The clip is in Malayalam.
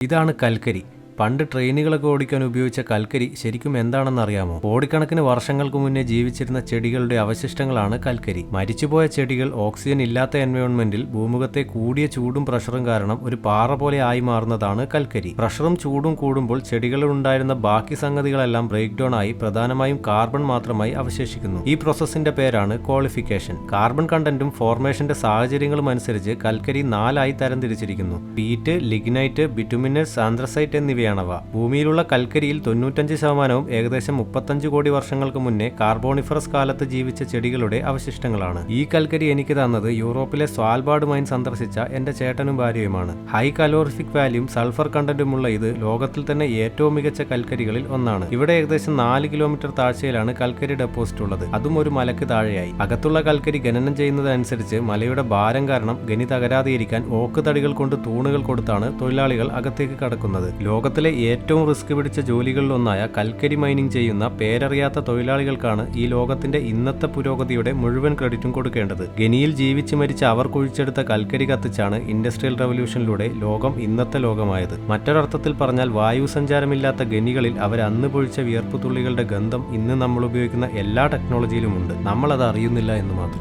ഇതാണ് കൽക്കരി. പണ്ട് ട്രെയിനുകളൊക്കെ ഓടിക്കാൻ ഉപയോഗിച്ച കൽക്കരി ശരിക്കും എന്താണെന്ന് അറിയാമോ? കോടിക്കണക്കിന് വർഷങ്ങൾക്ക് മുന്നേ ജീവിച്ചിരുന്ന ചെടികളുടെ അവശിഷ്ടങ്ങളാണ് കൽക്കരി. മരിച്ചുപോയ ചെടികൾ ഓക്സിജൻ ഇല്ലാത്ത എൻവയോൺമെന്റിൽ ഭൂമുഖത്തെ കൂടിയ ചൂടും പ്രഷറും കാരണം ഒരു പാറ പോലെ ആയി മാറുന്നതാണ് കൽക്കരി. പ്രഷറും ചൂടും കൂടുമ്പോൾ ചെടികളിൽ ഉണ്ടായിരുന്ന ബാക്കി സംഗതികളെല്ലാം ബ്രേക്ക് ഡൗൺ ആയി പ്രധാനമായും കാർബൺ മാത്രമായി അവശേഷിക്കുന്നു. ഈ പ്രോസസ്സിന്റെ പേരാണ് ക്വാളിഫിക്കേഷൻ. കാർബൺ കണ്ടന്റും ഫോർമേഷന്റെ സാഹചര്യങ്ങളും അനുസരിച്ച് കൽക്കരി നാലായി തരംതിരിച്ചിരിക്കുന്നു. പീറ്റ് ലിഗ്നൈറ്റ് ബിറ്റുമിനസ് ആന്ത്രസൈറ്റ് എന്നിവയാണവ ഭൂമിയിലുള്ള കൽക്കരിയിൽ തൊണ്ണൂറ്റഞ്ച് ശതമാനവും ഏകദേശം മുപ്പത്തഞ്ച് കോടി വർഷങ്ങൾക്ക് മുന്നേ കാർബോണിഫറസ് കാലത്ത് ജീവിച്ച ചെടികളുടെ അവശിഷ്ടങ്ങളാണ്. ഈ കൽക്കരി എനിക്ക് തന്നത് യൂറോപ്പിലെ സ്വാൽബാർഡ് മൈൻ സന്ദർശിച്ച എന്റെ ചേട്ടനും ഭാര്യയുമാണ്. ഹൈ കലോറിഫിക് വാല്യൂം സൾഫർ കണ്ടന്റുമുള്ള ഇത് ലോകത്തിൽ തന്നെ ഏറ്റവും മികച്ച കൽക്കരികളിൽ ഒന്നാണ്. ഇവിടെ ഏകദേശം നാല് കിലോമീറ്റർ താഴ്ചയിലാണ് കൽക്കരി ഡെപ്പോസിറ്റ് ഉള്ളത്. അതും ഒരു മലക്ക് താഴെയായി. അകത്തുള്ള കൽക്കരി ഖനനം ചെയ്യുന്നതനുസരിച്ച് മലയുടെ ഭാരം കാരണം ഗനി തകരാതെയിരിക്കാൻ ഓക്ക് തടികൾ കൊണ്ട് തൂണുകൾ കൊടുത്താണ് തൊഴിലാളികൾ അകത്തേക്ക് കടക്കുന്നത്. ലോകത്തിലെ ഏറ്റവും റിസ്ക് പിടിച്ച ജോലികളിലൊന്നായ കൽക്കരി മൈനിങ് ചെയ്യുന്ന പേരറിയാത്ത തൊഴിലാളികൾക്കാണ് ഈ ലോകത്തിന്റെ ഇന്നത്തെ പുരോഗതിയുടെ മുഴുവൻ ക്രെഡിറ്റും കൊടുക്കേണ്ടത്. ഗനിയിൽ ജീവിച്ചു മരിച്ച അവർ കുഴിച്ചെടുത്ത കൽക്കരി കത്തിച്ചാണ് ഇൻഡസ്ട്രിയൽ റവല്യൂഷനിലൂടെ ലോകം ഇന്നത്തെ ലോകമായത്. മറ്റൊരർത്ഥത്തിൽ പറഞ്ഞാൽ വായു സഞ്ചാരമില്ലാത്ത ഗനികളിൽ അവർ അന്ന് പൊഴിച്ച വിയർപ്പ് തുള്ളികളുടെ ഗന്ധം ഇന്ന് നമ്മൾ ഉപയോഗിക്കുന്ന എല്ലാ ടെക്നോളജിയിലുമുണ്ട്. നമ്മൾ അത് അറിയുന്നില്ല എന്ന് മാത്രം.